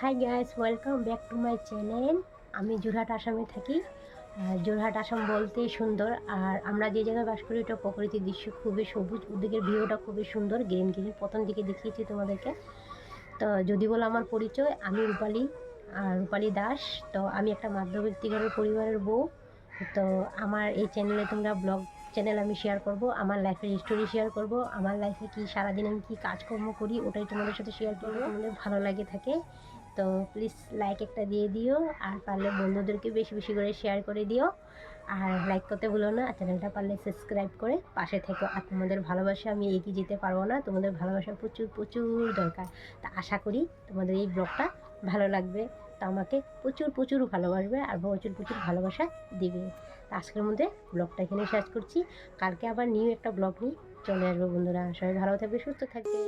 Hi guys welcome back to my channel আমি যোরহাট আসামে থাকি। যোরহাট আসাম বলতে সুন্দর। আর আমরা যে জায়গায় বাস করি ওটা প্রকৃতির দৃশ্য খুবই সবুজ। ওদিকের ভিউটা খুবই সুন্দর। গ্রিন গ্রিন প্রথম দিকে দেখিয়েছি তোমাদেরকে। তো যদি বলো আমার পরিচয়, আমি রূপালী, আর রূপালী দাস। তো আমি একটা মাধ্যমিক ঘরের পরিবারের বউ। তো আমার এই চ্যানেলে তোমরা ব্লগ চ্যানেল আমি শেয়ার করব, আমার লাইফের স্টোরি শেয়ার করব, আমার লাইফে কি সারাদিন আমি কী কাজকর্ম করি, ওটাই তোমাদের সাথে শেয়ার করব। তোমাদের ভালো লাগে থাকে। তো প্লিজ লাইক একটা দিয়ে দিও, আর পারলে বন্ধুদেরকে বেশি বেশি করে শেয়ার করে দিও। আর লাইক করতে ভুলো না চ্যানেলটা পারলে সাবস্ক্রাইব করে পাশে থেকো। আর তোমাদের ভালোবাসা আমি এগিয়ে যেতে পারব না, তোমাদের ভালোবাসা প্রচুর প্রচুর দরকার। তা আশা করি তোমাদের এই ব্লগটা ভালো লাগবে। তো আমাকে প্রচুর প্রচুর ভালোবাসবে আর প্রচুর প্রচুর ভালোবাসা দিবে। তা আজকের মধ্যে ব্লগটা এখানে শেষ করছি। কালকে আবার নিউ একটা ব্লগ নিয়ে চলে আসব বন্ধুরা। সবাই ভালো থাকবে, সুস্থ থাকবে।